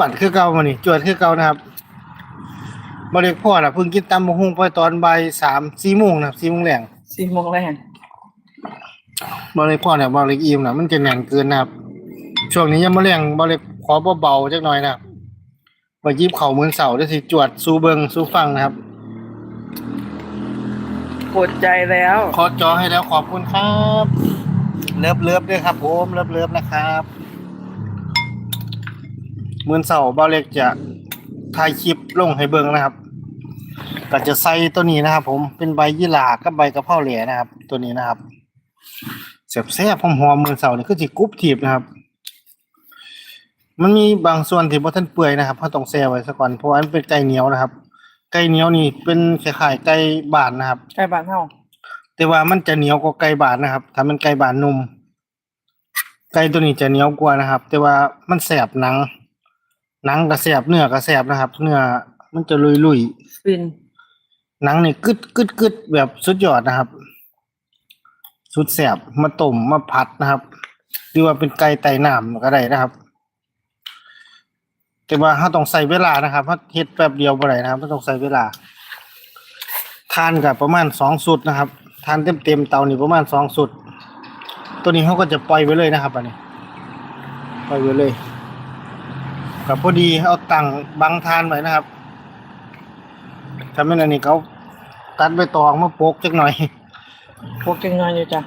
ปัดคือเก่ามานี่จวดคือเก่านะครับบริพ่อน่ะเพิ่งกินตำบักหุ่งไปตอนบ่ายสามสี่โมงนะครับสี่โมงแรงสี่โมงแรงบริพ่อเนี่ยบริอิ่มนะมันจะแน่นเกินนะครับ ช่วงนี้ยังมาเลี้ยงบริขอเบาๆจักหน่อยนะครับมายิบเข่ามือเสาได้สิจวดสู้เบิงสู้ฟังนะครับกดใจแล้วขอจอให้แล้วขอบคุณครับ เลิฟเลิฟด้วยครับผมเลิฟเลิฟนะครับ มือเสาบาเล็กจะถ่ายคลิปลงให้เบิ่งนะครับก็จะใส่ตัวนี้นะครับ ผมเป็นใบยี่หร่ากับใบกระเพราเหลียนะครับ ตัวนี้นะครับเสียบแซ่บหอมๆมือเสานี่คือสิกรุบถีบนะครับ มันมีบางส่วนที่บ่ทันเปื่อยนะครับเพราะต้องแช่ไว้ซะก่อนเพราะว่ามันเป็นไก่เหนียวนะครับไก่เหนียวนี่เป็นคล้ายๆไก่บ้านนะครับใกล้บ้านเฮาแต่ว่ามันจะเหนียวกว่าไก่บานนะครับถ้ามันไก่บานนุ่มไก่ตัวนี้จะเหนียวกว่านะครับ แต่ว่ามันแสบหนัง หนังก็แสบเนื้อก็แสบนะครับ เนื้อมันจะลุยลุยฟินๆหนังนี่กึดกึดกึดแบบสุดยอดนะครับ สุดแสบมาต้มมาผัดนะครับหรือว่าเป็นไก่ไต่น้ำก็ได้นะครับแต่ว่าเราต้องใส่เวลานะครับเพราะเฮ็ดแป๊บเดียวบ่ได้นะครับมันต้องใส่เวลา ทานกับประมาณสองสุดนะครับ ทานเต็มเต็มๆเตานี่ประมาณสองสุด ตัวนี้เขาก็จะปล่อยไว้เลยนะครับอันนี้ปล่อยไว้เลย กับพอดีเอาตังบังทานไว้นะครับถ้าไม่นอันนี้เขาตัดใบตองมาโปกจักหน่อยพวกจังงานอยู่จ้ะ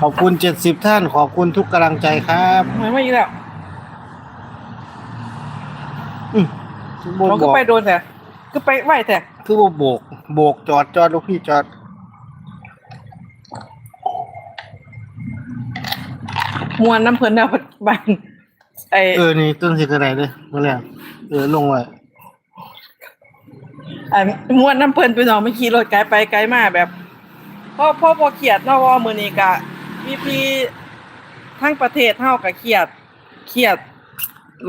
ขอบคุณเจ็ดสิบท่าน ขอบคุณทุกกำลังใจครับไม่ไม่อีกแล้วอืมโบมันก็บอกไปโดนแต่ก็ไปไหวแต่คือโบโบกโบกจอดจอดลูกพี่จอด มวนน้ำเพลินเอาบ้านไอเออ นี่ต้นสิกระไดเลยมาแล้วเออลงไว้ไอมวนน้ำเพลินไปหน่อยไม่ขี่รถไกลไปไกลมาแบบพ่อพ่อพอเขียดเนาะว่ามือนี้กะพี่พี่ทั้งประเทศเฮากะเครียดเครียด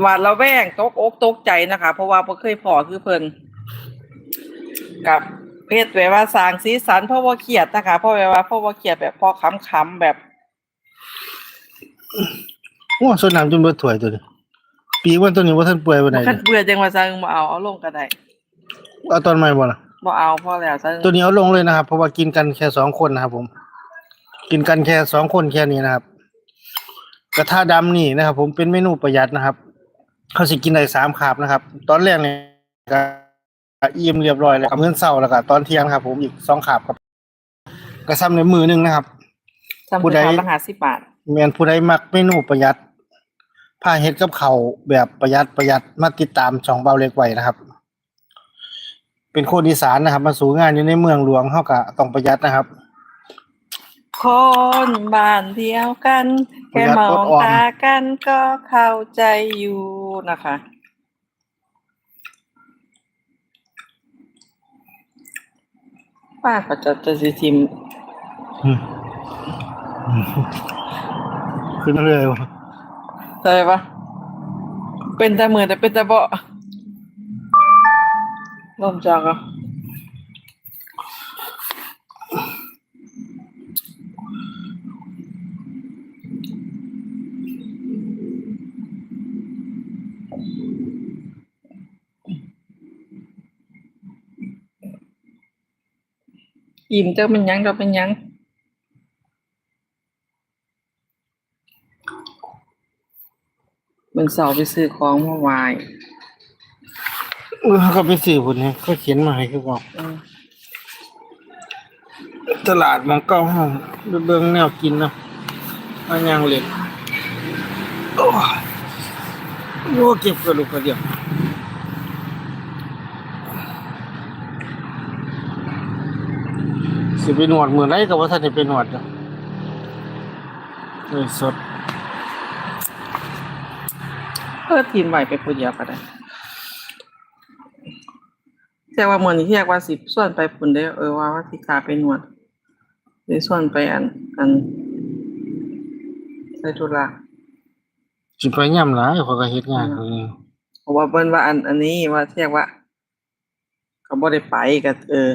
หวาดระแวงตกอกตกใจนะคะ เพราะว่าบ่เคยพอคือเพิ่นกับเพศแบบว่าสร้างสีสันเพราะว่าเครียดนะคะเพราะแบบว่าเพราะว่าเครียดแบบพอขำๆแบบ โอ้ส่วนน้ำจนเบิดถ้วยตัวนี้ปีกวันตัวนี้ว่าท่านเปื่อยวันไหนคันเบื่อจังว่าซังบ่เอาเอาลงก็ได้เอาตอนใหม่บ่ล่ะบ่เอาพอแล้วซังตัวนี้เอาลงเลยนะครับเพราะว่ากินกันแค่สองคนนะครับ ผม กินกันแค่สองคนแค่นี้นะครับ กระทะดำนี่นะครับ ผมเป็นเมนูประหยัดนะครับเขาสิกินได้สามคาบนะครับ ตอนแรกเนี่ยก็อิ่มเรียบร้อยแล้วกับเมื่อเช้าแล้วก็ตอนเที่ยงครับ ผมอีกสองคาบครับ กระซ้ำในมือหนึงนะครับซ้ำผู้ผู้ใดใดละ50บาท แมนผู้ใดมักเมนูประหยัดผ้าเฮ็ดกับเขาวแบบประหยัดประหยัดมาติดตามช่องเบาเล็กไว้นะครับ เป็นคนอีสานนะครับ มาสู่งานอยู่ในเมืองหลวงเฮาก็ต้องประหยัดนะครับ คนบ้านเดียวกัน แค่มองตากันก็เข้าใจอยู่นะคะป้าก็จะจะสิทิมอืมอืม ขึ้นเรื่อยวะใช่ปะเป็นแตาเหมือนแต่เป็นแตาเบาะลมจากอะอิ่มเจ้าเป็นยังเราเป็นยัง มันเสาร์ไปซื้อของมาวายเออก็ไปซื้อพุ่นนี่เขาเขียนมาให้คือบอกอืมตลาดหมองเก้าห้องไปเบิ่งแนวกินเนาะอันยังเล่นโอ้ยโอ้เก็บกระดูกกระเดียวสิไปหนวดมือไรก็ว่าท่านจะไปหนวดจ้ะเลยสด เพื่อทีมไหวไปผู้เดียวก็ได้แต่ว่าเหมือนที่เรียกว่าสิส่วนไปปุ่นได้อเออว่าว่าสิกาไปนวดหรือส่วนไปอันอันใส่ธุระสิไปย่ำหลายเขาก็เฮ็ดงานเขาเองเพราะว่าเบิ่นว่าอันอันนี้ว่าเรียกว่าเขาบ่ได้ไปก็เออ